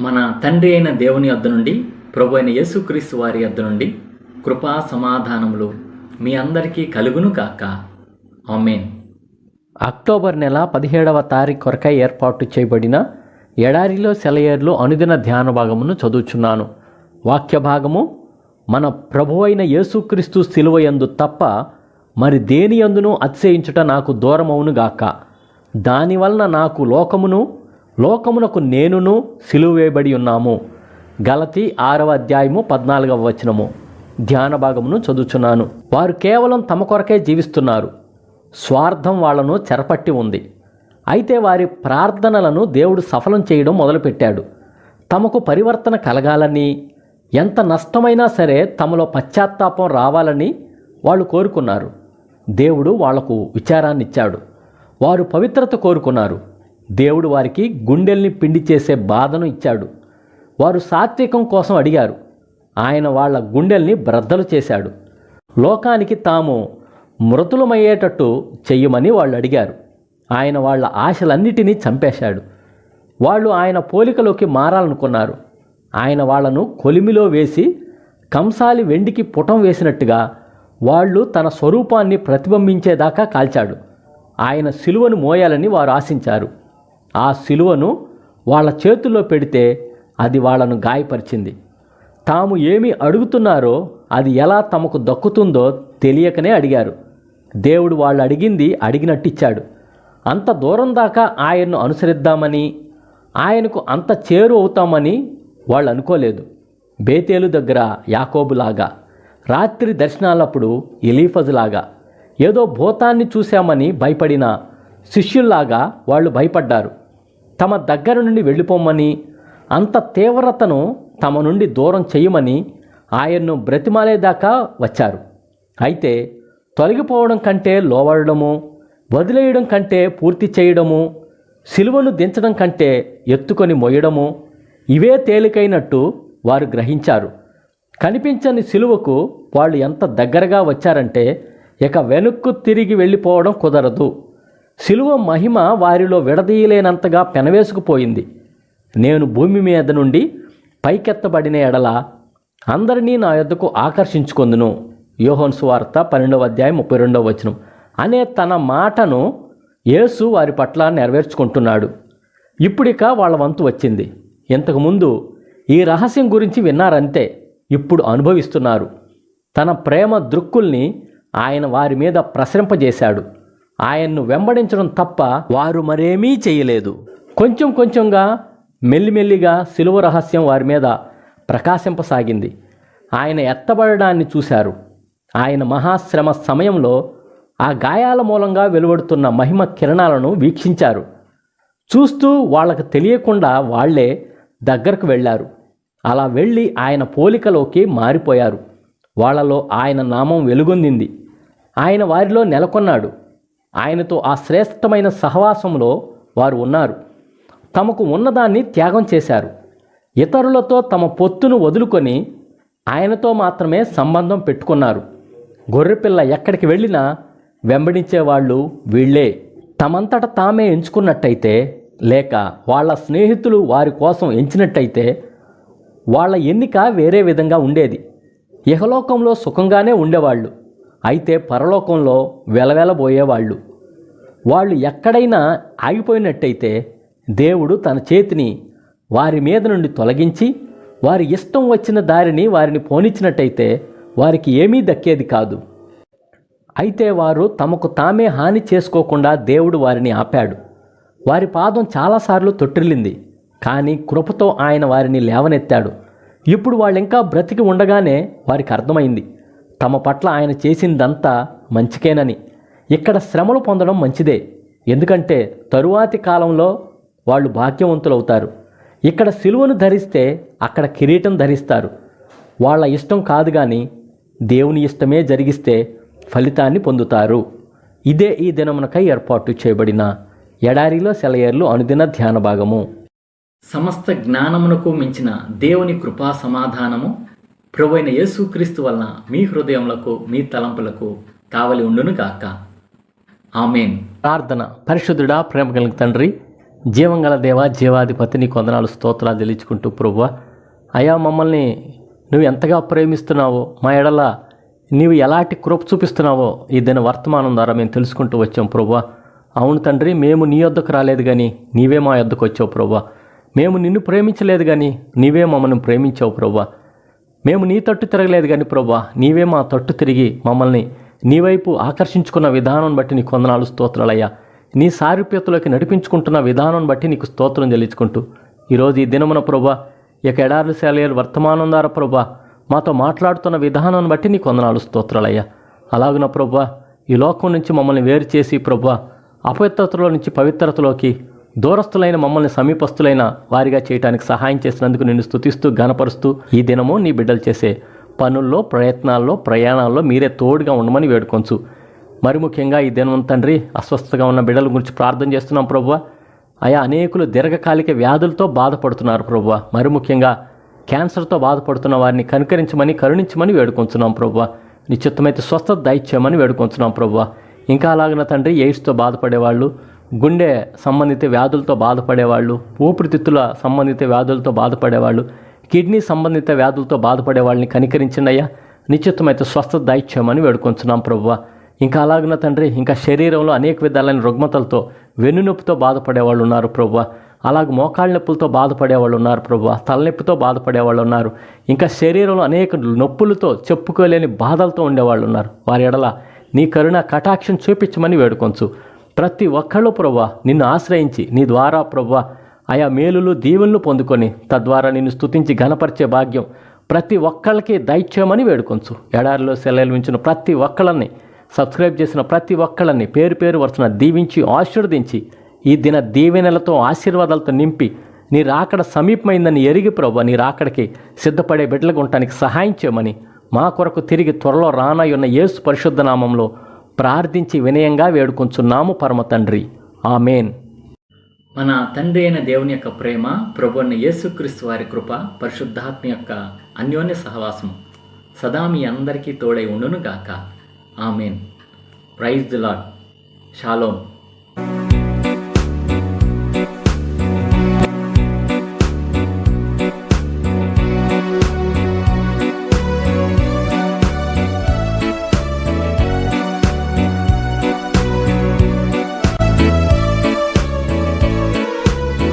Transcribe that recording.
మన తండ్రి అయిన దేవుని యొద్ద నుండి ప్రభు అయిన యేసుక్రీస్తు వారి యొద్ద నుండి కృపా సమాధానములు మీ అందరికీ కలుగును కాక ఆమెన్. అక్టోబర్ నెల పదిహేడవ తారీఖు కొరకై ఏర్పాటు చేయబడిన ఎడారిలో సెలయేర్లు అనుదిన ధ్యాన భాగమును చదువుచున్నాను. వాక్య భాగము మన ప్రభువైన యేసుక్రీస్తు శిలువయందు తప్ప మరి దేని యందును అతిశయించుట నాకు దూరమవును గాక. దానివలన నాకు లోకమును లోకమునకు నేనును సిలువేయబడి ఉన్నాము. గలతి ఆరవ అధ్యాయము పద్నాలుగవ వచనము. ధ్యాన భాగమును చదువుచున్నాను. వారు కేవలం తమ కొరకే జీవిస్తున్నారు. స్వార్థం వాళ్ళను చెరపట్టి ఉంది. అయితే వారి ప్రార్థనలను దేవుడు సఫలం చేయడం మొదలుపెట్టాడు. తమకు పరివర్తన కలగాలని ఎంత నష్టమైనా సరే తమలో పశ్చాత్తాపం రావాలని వాళ్ళు కోరుకున్నారు. దేవుడు వాళ్ళకు విచారాన్ని ఇచ్చాడు వారు పవిత్రత కోరుకున్నారు. దేవుడు వారికి గుండెల్ని పిండి చేసే బాధను ఇచ్చాడు. వారు సాత్వికం కోసం అడిగారు. ఆయన వాళ్ళ గుండెల్ని బ్రద్దలు చేశాడు. లోకానికి తాము మృతులమయ్యేటట్టు చెయ్యమని వాళ్ళు అడిగారు. ఆయన వాళ్ళ ఆశలన్నిటినీ చంపేశాడు. వాళ్ళు ఆయన పోలికలోకి మారాలనుకున్నారు. ఆయన వాళ్ళను కొలిమిలో వేసి కంసాలి వెండికి పుటం వేసినట్టుగా వాళ్ళు తన స్వరూపాన్ని ప్రతిబింబించేదాకా కాల్చాడు. ఆయన సిలువను మోయాలని వారు ఆశించారు. ఆ సిలువను వాళ్ళ చేతుల్లో పెడితే అది వాళ్ళను గాయపరిచింది. తాము ఏమి అడుగుతున్నారో అది ఎలా తమకు దక్కుతుందో తెలియకనే అడిగారు. దేవుడు వాళ్ళు అడిగింది అడిగినట్టిచ్చాడు. అంత దూరం దాకా ఆయన్ను అనుసరిద్దామని ఆయనకు అంత చేరు అవుతామని వాళ్ళు అనుకోలేదు. బేతేలు దగ్గర యాకోబులాగా రాత్రి దర్శనాలప్పుడు ఎలీఫజులాగా ఏదో భూతాన్ని చూశామని భయపడిన శిష్యుల్లాగా వాళ్ళు భయపడ్డారు. తమ దగ్గర నుండి వెళ్ళిపోమని అంత తీవ్రతను తమ నుండి దూరం చేయమని ఆయన్ను బ్రతిమాలేదాకా వచ్చారు. అయితే తొలగిపోవడం కంటే లోవడము వదిలేయడం కంటే పూర్తి చేయడము సిలువను దించడం కంటే ఎత్తుకొని మొయ్యడము ఇవే తేలికైనట్టు వారు గ్రహించారు. కనిపించని సిలువకు వాళ్ళు ఎంత దగ్గరగా వచ్చారంటే ఇక వెనుక్కు తిరిగి వెళ్ళిపోవడం కుదరదు. శిలువ మహిమ వారిలో విడదీయలేనంతగా పెనవేసుకుపోయింది. నేను భూమి మీద నుండి పైకెత్తబడిన ఎడల అందరినీ నా యొద్దకు ఆకర్షించుకొందును. యోహోన్ సువార్త పన్నెండవ అధ్యాయం ముప్పై రెండవ వచనం. అనే తన మాటను యేసు వారి పట్ల నెరవేర్చుకుంటున్నాడు. ఇప్పుడిక వాళ్ళ వంతు వచ్చింది. ఇంతకుముందు ఈ రహస్యం గురించి విన్నారంతే ఇప్పుడు అనుభవిస్తున్నారు. తన ప్రేమ దృక్కుల్ని ఆయన వారి మీద ప్రసరింపజేశాడు. ఆయన్ను వెంబడించడం తప్ప వారు మరేమీ చేయలేదు. కొంచెం కొంచెంగా మెల్లిమెల్లిగా సిలువ రహస్యం వారి మీద ప్రకాశింపసాగింది. ఆయన ఎత్తబడడాన్ని చూశారు. ఆయన మహాశ్రమ సమయంలో ఆ గాయాల మూలంగా వెలువడుతున్న మహిమ కిరణాలను వీక్షించారు. చూస్తూ వాళ్ళకు తెలియకుండా వాళ్ళే దగ్గరకు వెళ్ళారు. అలా వెళ్ళి ఆయన పోలికలోకి మారిపోయారు. వాళ్ళలో ఆయన నామం వెలుగొందింది. ఆయన వారిలో నెలకొన్నాడు. ఆయనతో ఆ శ్రేష్టమైన సహవాసంలో వారు ఉన్నారు. తమకు ఉన్నదాన్ని త్యాగం చేశారు. ఇతరులతో తమ పొత్తును వదులుకొని ఆయనతో మాత్రమే సంబంధం పెట్టుకున్నారు. గొర్రెపిల్ల ఎక్కడికి వెళ్ళినా వెంబడించేవాళ్ళు వీళ్ళే. తమంతట తామే ఎంచుకున్నట్టయితే లేక వాళ్ళ స్నేహితులు వారి కోసం ఎంచినట్టయితే వాళ్ళ ఎన్నిక వేరే విధంగా ఉండేది. ఇహలోకంలో సుఖంగానే ఉండేవాళ్ళు. అయితే పరలోకంలో వెలవెలబోయేవాళ్ళు. వాళ్ళు ఎక్కడైనా ఆగిపోయినట్టయితే దేవుడు తన చేతిని వారి మీద నుండి తొలగించి వారి ఇష్టం వచ్చిన దారిని వారిని పోనిచ్చినట్టయితే వారికి ఏమీ దక్కేది కాదు. అయితే వారు తమకు తామే హాని చేసుకోకుండా దేవుడు వారిని ఆపాడు. వారి పాదం చాలాసార్లు తొట్టిల్లింది కానీ కృపతో ఆయన వారిని లేవనెత్తాడు. ఇప్పుడు వాళ్ళు ఇంకా బ్రతికి ఉండగానే వారికి అర్థమైంది. తమ పట్ల ఆయన చేసిందంతా మంచికేనని. ఇక్కడ శ్రమలు పొందడం మంచిదే. ఎందుకంటే తరువాతి కాలంలో వాళ్ళు భాగ్యవంతులవుతారు. ఇక్కడ సిలువను ధరిస్తే అక్కడ కిరీటం ధరిస్తారు. వాళ్ళ ఇష్టం కాదు కానీ దేవుని ఇష్టమే జరిగిస్తే ఫలితాన్ని పొందుతారు. ఇదే ఈ దినమునకై ఏర్పాటు చేయబడిన ఎడారిలో సెలయేర్లు అనుదిన ధ్యాన భాగము సమస్త జ్ఞానమునకు మించిన దేవుని కృపా సమాధానము ప్రభువైన యేసుక్రీస్తు వలన మీ హృదయములకు మీ తలంపులకు కావలి ఉండును కాక ఆమెన్. ప్రార్థన పరిశుద్ధుడా ప్రేమ కలిగిన తండ్రి జీవంగల దేవ జీవాధిపతి నీ కొందనాలు స్తోత్రాలు తెలియచుకుంటూ ప్రభువ. అయా మమ్మల్ని నువ్వు ఎంతగా ప్రేమిస్తున్నావో మా ఎడల నీవు ఎలాంటి కృప చూపిస్తున్నావో ఈ దిన వర్తమానం ద్వారా మేము తెలుసుకుంటూ వచ్చాం ప్రభువ. అవును తండ్రి మేము నీ యొద్దకు రాలేదు కానీ నీవే మా యొద్దకు వచ్చావు ప్రభువ. మేము నిన్ను ప్రేమించలేదు కానీ నీవే మమ్మల్ని ప్రేమించావు ప్రభువా. మేము నీ తట్టు తిరగలేదు కానీ ప్రభా నీవే మా తట్టు తిరిగి మమ్మల్ని నీ వైపు ఆకర్షించుకున్న విధానం బట్టి నీకు వందనాలు స్తోత్రాలయ్యా నీ సారూప్యతలోకి నడిపించుకుంటున్న విధానం బట్టి నీకు స్తోత్రం చెల్లించుకుంటూ. ఈరోజు ఈ దినమున ప్రభా ఇక ఎడారులు శాలయాలు వర్తమానం ద్వారా ప్రభా మాతో మాట్లాడుతున్న విధానం బట్టి నీకు వందనాలు స్తోత్రాలయ్యా అలాగున ప్రభా ఈ లోకం నుంచి మమ్మల్ని వేరు చేసి ప్రభా అపవిత్రతలో నుంచి పవిత్రతలోకి దూరస్తులైన మమ్మల్ని సమీపస్తులైన వారిగా చేయటానికి సహాయం చేసినందుకు నిన్ను స్తుతిస్తూ గనపరుస్తూ ఈ దినము నీ బిడ్డలు చేసే పనుల్లో ప్రయత్నాల్లో ప్రయాణాల్లో మీరే తోడుగా ఉండమని వేడుకొంచు. మరి ముఖ్యంగా ఈ దినం తండ్రి అస్వస్థతగా ఉన్న బిడ్డల గురించి ప్రార్థన చేస్తున్నాం ప్రభువ. అయా అనేకులు దీర్ఘకాలిక వ్యాధులతో బాధపడుతున్నారు ప్రభువ. మరి ముఖ్యంగా క్యాన్సర్తో బాధపడుతున్న వారిని కనుకరించమని కరుణించమని వేడుకొంచున్నాం ప్రభువ. నిశ్చితమైతే స్వస్థత దయచేయమని వేడుకొంచున్నాం ప్రభువ. ఇంకా అలాగిన తండ్రి ఎయిడ్స్తో బాధపడేవాళ్ళు గుండె సంబంధిత వ్యాధులతో బాధపడేవాళ్ళు ఊపిరితిత్తుల సంబంధిత వ్యాధులతో బాధపడేవాళ్ళు కిడ్నీ సంబంధిత వ్యాధులతో బాధపడే వాళ్ళని కనికరించినయ్యా నిశ్చితమైతే స్వస్థత దాయిచ్చామని వేడుకొంచున్నాం ప్రభువ. ఇంకా అలాగిన తండ్రి ఇంకా శరీరంలో అనేక విధాలైన రుగ్మతలతో వెన్నునొప్పితో బాధపడే వాళ్ళు ఉన్నారు ప్రభు అలాగే మోకాళ్ళ నొప్పులతో బాధపడే వాళ్ళు ఉన్నారు ప్రభు తలనొప్పితో బాధపడే వాళ్ళు ఉన్నారు. ఇంకా శరీరంలో అనేక నొప్పులతో చెప్పుకోలేని బాధలతో ఉండేవాళ్ళు ఉన్నారు. వారి ఎడల నీ కరుణ కటాక్షం చూపించమని వేడుకొంచు. ప్రతి ఒక్కళ్ళు ప్రభు నిన్ను ఆశ్రయించి నీ ద్వారా ప్రభు ఆయా మేలులు దీవెనలు పొందుకొని తద్వారా నిన్ను స్థుతించి ఘనపరిచే భాగ్యం ప్రతి ఒక్కళ్ళకి దైత్యమని వేడుకొంచు. ఎడారిలో సెలవులు ఉంచిన ప్రతి ఒక్కళ్ళని సబ్స్క్రైబ్ చేసిన ప్రతి ఒక్కళ్ళని పేరు పేరు వరుసన దీవించి ఆశీర్వదించి ఈ దిన దీవెనలతో ఆశీర్వాదాలతో నింపి నీ రాకడ సమీపమైందని ఎరిగి ప్రభు నీ రాకడికి సిద్ధపడే బిడ్డలుగా ఉండటానికి సహాయం చేయమని మా కొరకు తిరిగి త్వరలో రానయ్యున్న యేసు పరిశుద్ధ నామంలో ప్రార్థించి వినయంగా వేడుకొంచున్నాము పరమ తండ్రి. ఆమెన్. మన తండ్రి అయిన దేవుని యొక్క ప్రేమ ప్రభు అయిన యేసుక్రీస్తు వారి కృప పరిశుద్ధాత్మ యొక్క అన్యోన్య సహవాసం సదా మీ అందరికీ తోడై ఉండును గాక amen. Praise the lord shalom